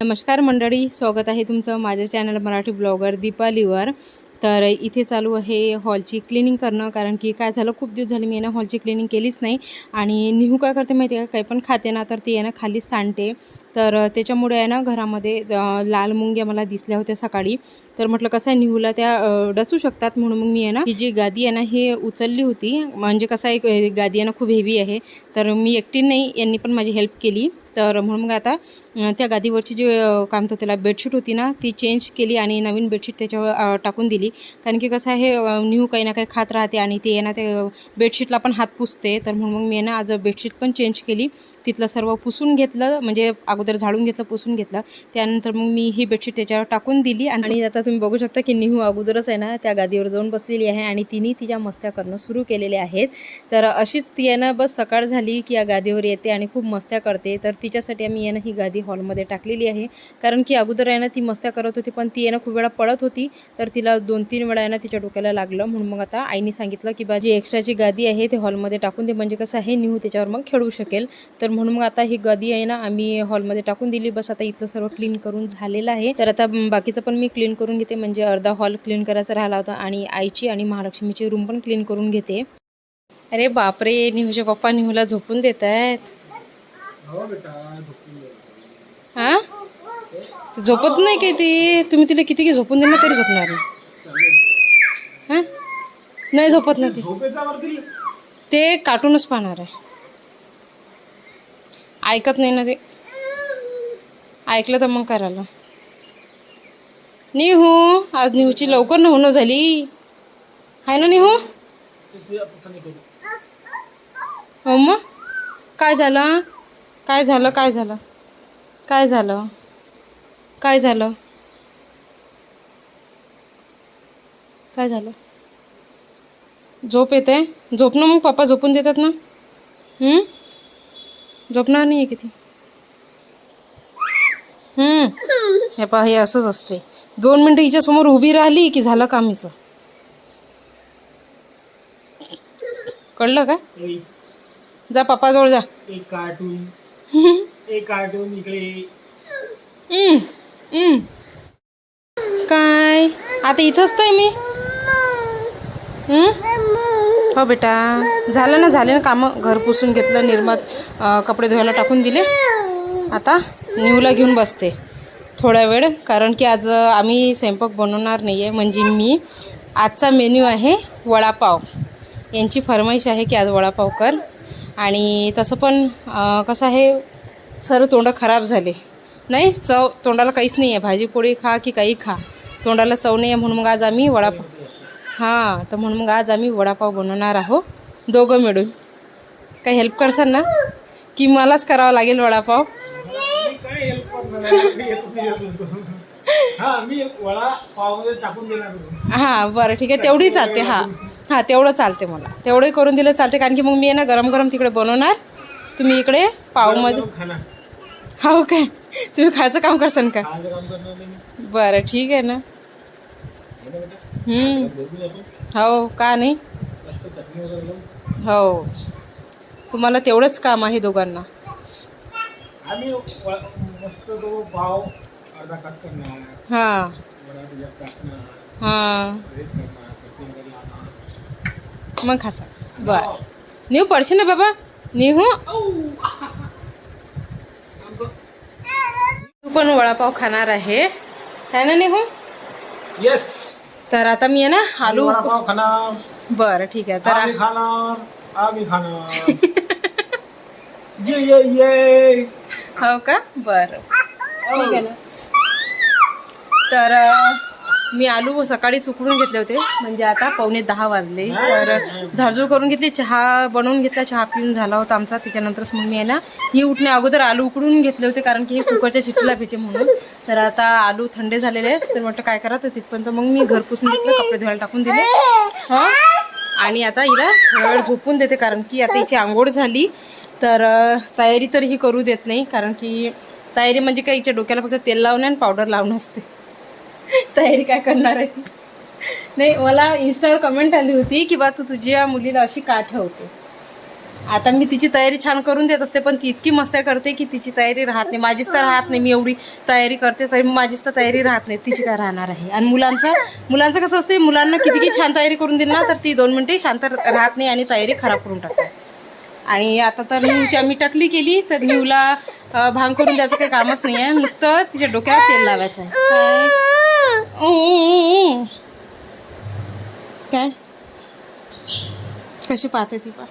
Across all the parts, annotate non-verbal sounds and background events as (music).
नमस्कार मंडळी स्वागत आहे तुमचं माझ्या चॅनल मराठी ब्लॉगर दीपालीवर. तर इथे चालू आहे हॉलची क्लिनिंग करणं कारण की काय झालं खूप दिवस झाले मी ना हॉलची क्लिनिंग केलीच नाही. आणि निहू काय करते माहिती आहे का? काही पण खाते ना तर ती आहे ना खाली सांडते. तर त्याच्यामुळे आहे ना घरामध्ये लाल मुंग्या मला दिसल्या होत्या सकाळी. तर म्हटलं कसं आहे निहूला त्या डसू शकतात म्हणून मग मी आहे ना ही जी गादी आहे ना हे उचलली होती. म्हणजे कसं आहे गादी आहे ना खूप हेवी आहे. तर मी एकटी नाही यांनी पण माझी हेल्प केली. तर म्हणून मग आता त्या गादीवरची जी काम काय म्हणतो त्याला बेडशीट होती ना ती चेंज केली आणि नवीन बेडशीट त्याच्यावर टाकून दिली. कारण की कसं आहे न्यू काही ना काही खात राहते आणि ते आहे ना ते बेडशीटला पण हात पुसते. तर म्हणून मग मी आहे ना आज बेडशीट पण चेंज केली. तिथलं सर्व पुसून घेतलं म्हणजे अगोदर झाडून घेतलं पुसून घेतलं. त्यानंतर मग मी ही बेडशीट त्याच्यावर टाकून दिली आणि आता तुम्ही बघू शकता की निहू अगोदरच आहे ना त्या गादीवर जाऊन बसलेली आहे आणि तिने तिच्या मस्त्या करणं सुरू केलेले आहेत. तर अशीच ती आहे ना बस सकाळ झाली की या गादीवर येते आणि खूप मस्त्या करते. तर तिच्यासाठी आम्ही आहे ना ही गादी हॉलमध्ये टाकलेली आहे. कारण की अगोदर आहे ना ती मस्त्या करत होती पण ती आहे ना खूप वेळा पळत होती. तर तिला दोन तीन वेळा आहे ना तिच्या डोक्याला लागलं. म्हणून मग आता आईने सांगितलं की बाजी एक्स्ट्राची गादी आहे ते हॉलमध्ये टाकून दे. म्हणजे कसं आहे निहू त्याच्यावर मग खेळू शकेल. तर म्हणून मग आता ही गादी आहे ना आम्ही हॉलमध्ये टाकून दिली. बस आता इथलं सर्व क्लीन करून झालेलं आहे. तर आता बाकीचं पण मी क्लीन करून घेते. म्हणजे अर्धा हॉल क्लीन करायचा राहिला होता आणि आईची आणि महालक्ष्मीची रूम पण क्लीन करून घेते. अरे बापरे निहूचे पप्पा निहूला झोपून देत आहेत हा? झोपत नाही काय ती? तुम्ही तिला किती की झोपून देणार तरी झोपणार नाही. हा? नाही झोपत नाही ती. ते कार्टूनच पाहणार आहे. ऐकत नाही ना ते. ऐकलं तर मग करायला. निहू आज निहूची लवकर न होणं झाली. आहे ना निहू? हो मग काय झालं? काय झालं? काय झालं? काय झालं? काय झालं? काय झालं? झोप येते? झोप ना मग पप्पा झोपून देतात ना? झोपणार नाही आहे किती हं. पहा हे असंच असते. दोन मिनटं हिच्या समोर उभी राहिली की झालं काम हिचं कळलं का? जा पप्पाजवळ जा. एक कार्टून. (laughs) एक कार्टून इकडे. काय? आता इथंच तर आहे मी हो बेटा. झालं ना झाले ना कामं. घर पुसून घेतलं निर्मात कपडे धुवायला टाकून दिले. आता निवला घेऊन बसते. थोडा वेळ कारण की आज आम्ही स्वयंपाक बनवणार नाही आहे म्हणजे मी आजचा मेन्यू आहे वडापाव. यांची फरमाईश आहे की आज वडापाव कर. आणि तसं पण कसं आहे सर्व तोंड खराब झाले. नाही चव तोंडाला काहीच नाही आहे भाजी पोळी खा की काही खा. तोंडाला चव नाही आहे म्हणून मग आज आम्ही वडापाव हां तर म्हणून मग आज आम्ही वडापाव बनवणार आहोत. दोघं मिळून. काही हेल्प करसाल ना? की मलाच करावं लागेल वडापाव. हा. हां बरं ठीक आहे. तेवढी चालते हां. हां तेवढं चालते मला. तेवढंही करून दिलं चालते कारण की मग मी आहे ना गरम गरम तिकडे बनवणार. तुम्ही इकडे पावमध्ये हो काय? तुम्ही खायचं काम करसान का. बरं ठीक आहे ना. है हो का नाही. हो. तुम्हाला तेवढंच काम आहे दोघांना. हां. हां. मग खासा. बर. निहू पडशील ना बाबा? निहू? तू पण वडापाव खाणार आहे. है ना निहू? येस तर आता मी आहे ना आलू वडापाव खाणार. बरं ठीक आहे. तर आम्ही खाणार. आम्ही खाणार. (laughs) ये ये ये. हो का? बरं. ठीक आहे ना. तर मी आलू सकाळीच उकडून घेतले होते. म्हणजे आता पावणे दहा वाजले. तर झाडझूड करून घेतली. चहा बनवून घेतला. चहा पिऊन झाला होता आमचा. त्याच्यानंतरच मग मी आहे ना ही उठण्या अगोदर आलू उकडून घेतले होते कारण की हे कुकरच्या चिपला भीते म्हणून. तर आता आलू थंडे झालेले आहेत. तर म्हटलं काय करा? तर तिथपर्यंत मग मी घर पुसून घेतलं. कपडे धुवायला टाकून दिले. हां? आणि आता हिला थोडा वेळ झोपून देते कारण की आता हिची आंघोळ झाली. तर तयारी तर ही करू देत नाही कारण की तयारी म्हणजे काय? हिच्या डोक्याला फक्त तेल लावणं आणि पावडर लावणं असते. (laughs) तयारी काय करणार आहे? नाही मला इन्स्टावर कमेंट आली होती की बा तू तुझ्या मुलीला अशी का ठेवते? आता मी तिची तयारी छान करून देत असते पण ती इतकी मस्त्या करते की तिची तयारी राहत नाही. माझीच तर राहत नाही. मी एवढी तयारी करते तरी माझीच तर तयारी राहत नाही. तिची काय राहणार आहे? आणि मुलांचं मुलांचं कसं असते मुलांना किती छान तयारी करून दिली ना तर ती दोन मिनिटे शांत राहत नाही आणि तयारी खराब करून टाकते. आणि आता तर न्यूची आम्ही टकली केली तर न्यूला भांग करून द्यायचं काही कामच नाही आहे नुसतं तिच्या डोक्यावर तेल लावायचं आहे. काय ऊ. काय? कशी पाहते ती पा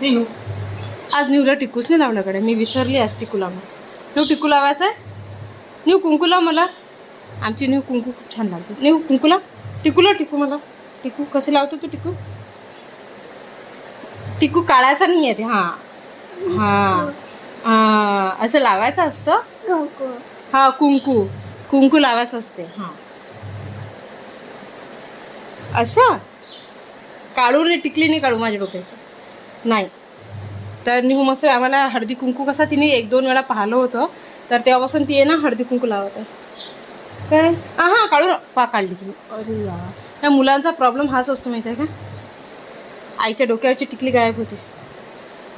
नाही. आज न्यूला टिकूच नाही लावल्याकडे मी विसरली आज टिकू लावणं न्यू टिकू लावायचा आहे न्यू कुंकू लाव मला. आमची न्यू कुंकू खूप छान लागते. न्यू कुंकू लाव. टिकू लाव टिकू मला. टिकू कसे लावतो तू टिकू? टिकू काढायचा नाही आहे ते. हां. हां. हां असं लावायचं असतं? हा कुंकू. कुंकू लावायचं असते. हां. असं काढू नाही टिकली नाही काढू माझ्या डोक्याचं. नाही. तर निहू मस्त आम्हाला हळदी कुंकू कसा तिने एक दोन वेळा पाहिलं होतं. तर तेव्हापासून ती आहे ना हळदी कुंकू लावत आहे. काय? हां हां काढू पा काढली की अरे त्या मुलांचा प्रॉब्लेम हाच असतो माहिती आहे का? आईच्या डोक्यावरची टिकली गायब होते.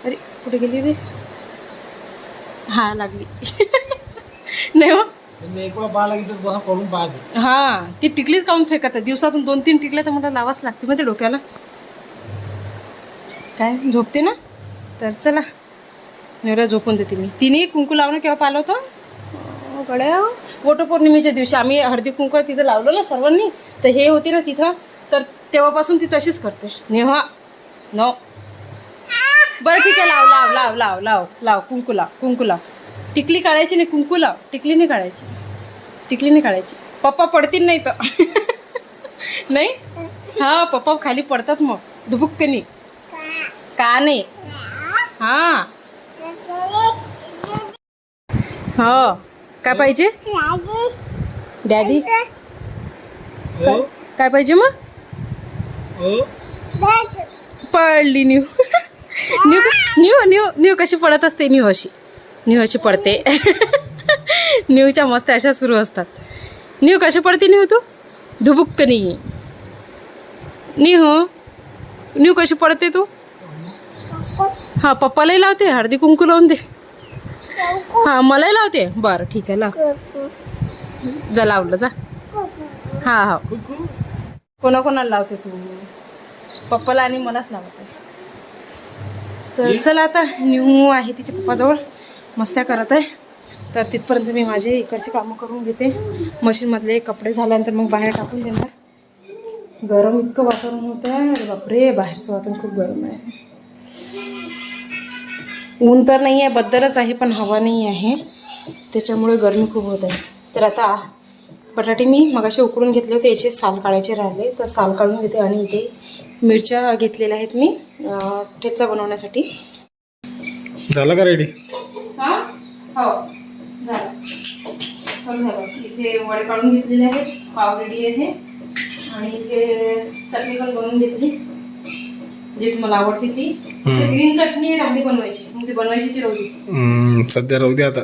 अरे कुठे गेली रे? हा लागली. (laughs) नाही हो. हा ती टिकलीच काढून फेकत दिवसातून दोन तीन टिकल्या तर मला लावाच लागते मग ते डोक्याला. काय झोपते ना? तर चला नेवऱ्या झोपून देते मी. तिने कुंकू लावणं केव्हा पाहिलं होतं गड्या वटपौर्णिमेच्या दिवशी आम्ही हळदी कुंकू तिथं लावलं ना सर्वांनी तर हे होते ना तिथं तर तेव्हापासून ती तशीच करते. नेहा नो बरं ठीक आहे लाव लाव लाव लाव लाव लाव कुंकू लाव कुंकू लाव. टिकली काढायची नाही कुंकू लाव टिकली नाही काढायची. टिकली नाही काढायची. पप्पा पडतील नाही तर. (laughs) नाही? हा पप्पा खाली पडतात मग. डुबुक्कनी का नाही. हा. हो. काय पाहिजे? डॅडी? हो. काय पाहिजे मग? हो. पडली new. (laughs) New new new new कशी पडत असते न्यू अशी. न्यू अशी पडते. न्यूच्या मस्त अशा सुरू असतात. न्यू कशी पडते न्यू तू? धुबुक्कनी. न्यू न्यू कशी पडते तू? हा पप्पालाही लावते हळदी कुंकू लावून दे. हा मलाही लावते. बरं ठीक आहे लाव. जा लावलं जा. हा हा. कोणाकोणाला लावते तू? पप्पाला आणि मलाच लावत. तर चला आता न्यू आहे तिच्या पप्पाजवळ. मस्त्या करत आहे. तर तिथपर्यंत मी माझे इकडचे कामं करून घेते. मशीनमधले कपडे झाल्यानंतर मग बाहेर टाकून देणार. गरम इतकं वातावरण होतं. आहे बापरे बाहेरचं वातावरण खूप गरम आहे. ऊन तर नाही आहे बद्दलच आहे पण हवा नाही आहे. त्याच्यामुळे गरमी खूप होत आहे. तर आता बटाटे मी मगाशी उकडून घेतले होते. याचे साल काढायचे राहिले. तर साल काढून घेते आणि इथे मिरच्या घेतलेल्या आहेत मी ठेचा बनवण्यासाठी. झालं का रेडी हो झालं. इथे वडे काढून घेतलेले आहेत पाव रेडी आहे. आणि इथे चटणी पण बनवून घेतली जी तुम्हाला आवडते ती. ग्रीन चटणी आहे रबडी बनवायची. मग ती बनवायची ती रवडी सध्या दे आता.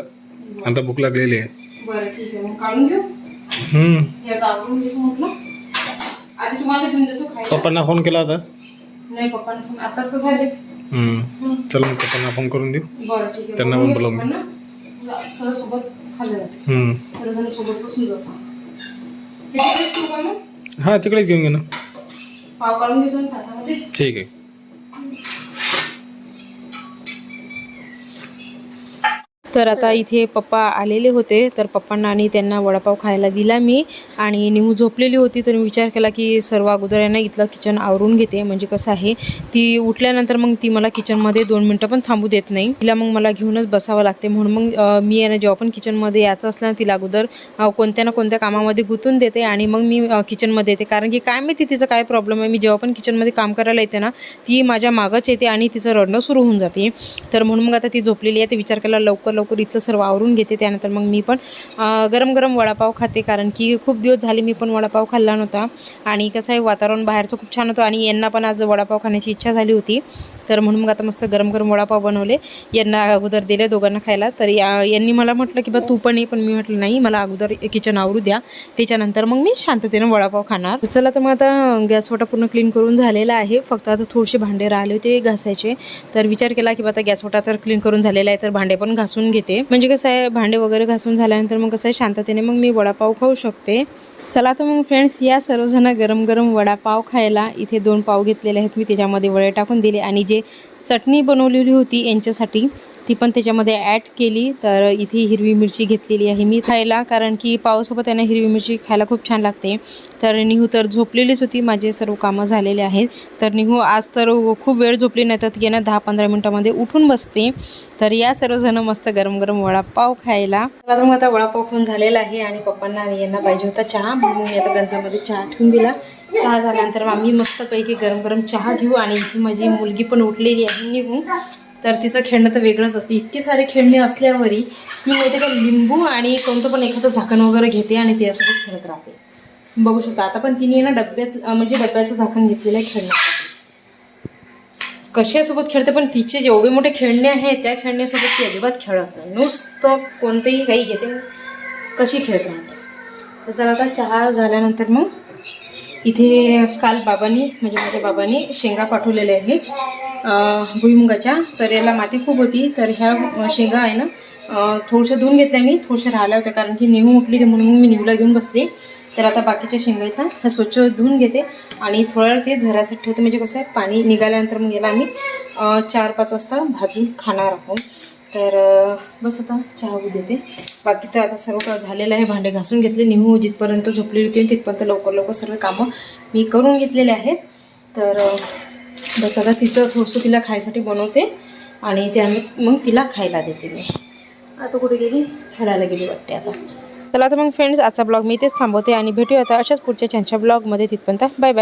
आता भूक लागलेली आहे. बरं ठीक आहे. मग काढून घेऊ. हे आता आवडून घेतो म्हटलं. आधी तुम्हाला घेऊन देतो खायला. पप्पांना फोन केला होता? नाही पप्पांना फोन आताच तर झाले. हम्म. चल मग पप्पांना फोन करून देऊ. बरं ठीक आहे. त्यांना पण बोलावून. सरळ सोबत खाल्लं जाते हम्म. सर्वजण सोबत बसून जातो. हे तिकडेच हा घेऊन घे ना. पाव काढून घेतो ना ताटामध्ये ठीक आहे. तर आता इथे पप्पा आलेले होते तर पप्पांना आणि त्यांना वडापाव खायला दिला मी. आणि निमू झोपलेली होती तर मी विचार केला की सर्व अगोदर यांना इथलं किचन आवरून घेते. म्हणजे कसं आहे ती उठल्यानंतर मग ती मला किचनमध्ये दोन मिनटं पण थांबू देत नाही. तिला मग मला घेऊनच बसावं लागते. म्हणून मग मी यांना जेव्हा पण किचनमध्ये यायचं असलं ना तिला अगोदर कोणत्या ना कोणत्या कामामध्ये गुंतून देते आणि मग मी किचनमध्ये येते. कारण की काय माहिती तिचं काय प्रॉब्लेम आहे. मी जेव्हा पण किचनमध्ये काम करायला येते ना ती माझ्या मागच येते आणि तिचं रडणं सुरू होऊन जाते. तर म्हणून मग आता ती झोपलेली आहे. ते विचार केला लवकर लवकर इथलं सर्व आवरून घेते. त्यानंतर मग मी पण गरम गरम वडापाव खाते. कारण की खूप दिवस झाले मी पण वडापाव खाल्ला नव्हता. आणि कसं आहे वातावरण बाहेरचं खूप छान होतं. आणि यांना पण आज वडापाव खाण्याची इच्छा झाली होती. तर म्हणून मग आता मस्त गरम गरम वडापाव बनवले. यांना अगोदर दिले दोघांना खायला. तर या यांनी मला म्हटलं की बा तू पण ये. पण मी म्हटलं नाही मला अगोदर किचन आवरू द्या. त्याच्यानंतर मग मी शांततेनं वडापाव खाणार. चला तर मग आता गॅस वाटा पूर्ण क्लीन करून झालेला आहे. फक्त आता थोडेसे भांडे राहिले होते घासायचे. तर विचार केला की बा आता गॅस वाटा तर क्लीन करून झालेला आहे तर भांडे पण घासून घेते. म्हणजे कसं आहे भांडे वगैरे घासून झाल्यानंतर मग कसं आहे शांततेने मग मी वडापाव खाऊ शकते. चला तर मग फ्रेंड्स या सर्वजणं गरम गरम वडापाव खायला इथे दोन पाव घेतलेले आहेत. मी त्याच्यामध्ये वडे टाकून दिले आणि जे चटणी बनवलेली होती यांच्यासाठी ती पण त्याच्यामध्ये ॲड केली. तर इथे हिरवी मिरची घेतलेली आहे मी खायला कारण की पावसोबत त्यांना हिरवी मिरची खायला खूप छान लागते. तर निहू तर झोपलेलीच होती माझे सर्व कामं झालेले आहेत. तर निहू आज तर खूप वेळ झोपली नाही तर ती ना दहा पंधरा मिनटामध्ये उठून बसते. तर या सर्वजणं मस्त गरम गरम वडापाव खायला. मग आता वडापाव खाऊन झालेला आहे आणि पप्पांना आणि यांना पाहिजे होता चहा. म्हणून मी आता गंजामध्ये चहा ठेवून दिला. चहा झाल्यानंतर मग आम्ही मस्तपैकी गरम गरम चहा घेऊ आणि इथे माझी मुलगी पण उठलेली आहे निघू तर तिचं खेळणं तर वेगळंच असते. इतकी सारे खेळणे असल्यावरही मी माहिती का लिंबू आणि कोणतं पण एखादं झाकण वगैरे घेते आणि त्यासोबत खेळत राहते. बघू शकता. आता पण तिने ना डब्यात म्हणजे डब्याचं झाकण घेतलेलं आहे खेळण्यासाठी. कशासोबत खेळते पण तिचे जेवढे मोठे खेळणे आहेत त्या खेळण्यासोबत ती अजिबात खेळत नाही. नुसतं कोणतंही काही घेते कशी खेळत राहते. तर चला आता चहा झाल्यानंतर मग इथे काल बाबांनी म्हणजे माझ्या बाबांनी शेंगा पाठवलेल्या आहेत भुईमुगाच्या. तर याला माती खूप होती तर ह्या शेंगा आहे ना थोडशा धुवून घेतल्या मी थोडशा राहिल्या होत्या कारण की नेहू उठली ते म्हणून मी निहूला घेऊन बसले. तर आता बाकीच्या शेंगा आहेत ना ह्या स्वच्छ धुवून घेते. आणि थोड्या वेळ ते झरासाठी ठेवते म्हणजे कसं आहे पाणी निघाल्यानंतर मग याला आम्ही चार पाच वाजता भाजून खाणार आहोत. तर बस आता चहा होऊ देते. बाकी तर आता सर्व काही झालेलं आहे. भांडे घासून घेतले निहू जिथपर्यंत झोपलेली होती तिथपर्यंत लवकर लवकर सर्व कामं मी करून घेतलेले आहेत. तर बस आता तिचं थोडंसं तिला खायसाठी बनवते आणि ते आम्ही मग तिला खायला देते मी. आता कुठे गेली? खेळायला गेली वाटते आता. चला तर मग फ्रेंड्स आजचा ब्लॉग मी इथेच थांबवते आणि भेटूया आता अशाच पुढच्या छानशा ब्लॉगमध्ये तिथपर्यंत बाय बाय.